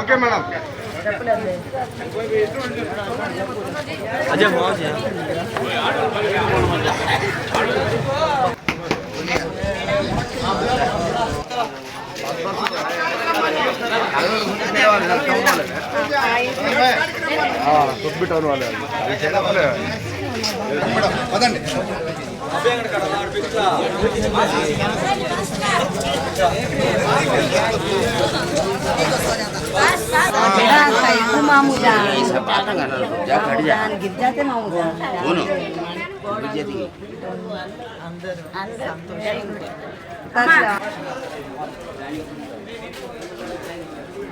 Okay madam కొట్టిబిట్టాను వాళ్ళు పదండి itu mau muda. Jangan gibja teh mau muda.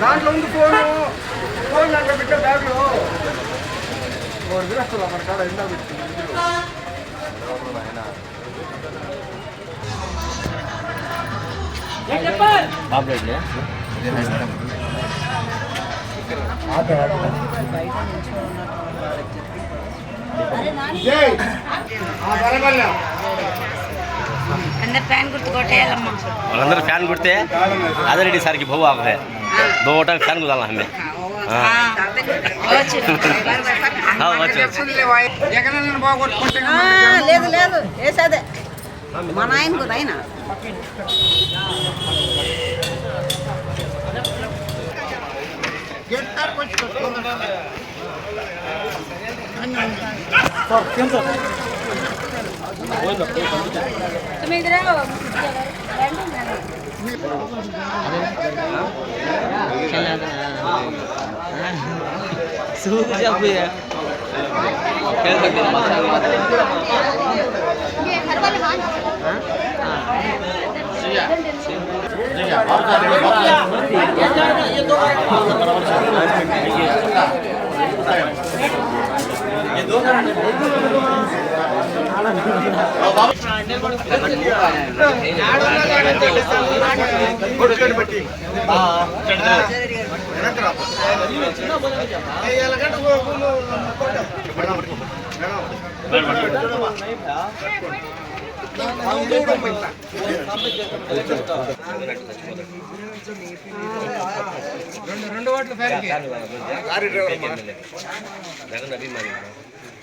దాంట్లో ఉంది ఫోను. ఫోన్ దాంట్లో పెట్టే బ్యాగ్లో వాడు విరస్తున్నా మన కాడ ఇందా పెట్టి? వాళ్ళందరూ ఫ్యాన్ కుడితే అదిరెడ్డి సార్కి బహు ఆపదే బహుటా ఫ్యాన్ కుదాలా హమ్మే లేదు లేదు వేసేదే మన ఆయనకు ఆయన Thank you. तुम्ही इधर सूट जापू है खेल सकते हैं मसाला ये हर वाले हाथ हां सिया सिया और का ये दो ये दो రెండు ఓట్ల ఫ్యాన్కి లారీ డ్రైవర్ జగన్ అభిమాని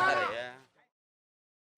पर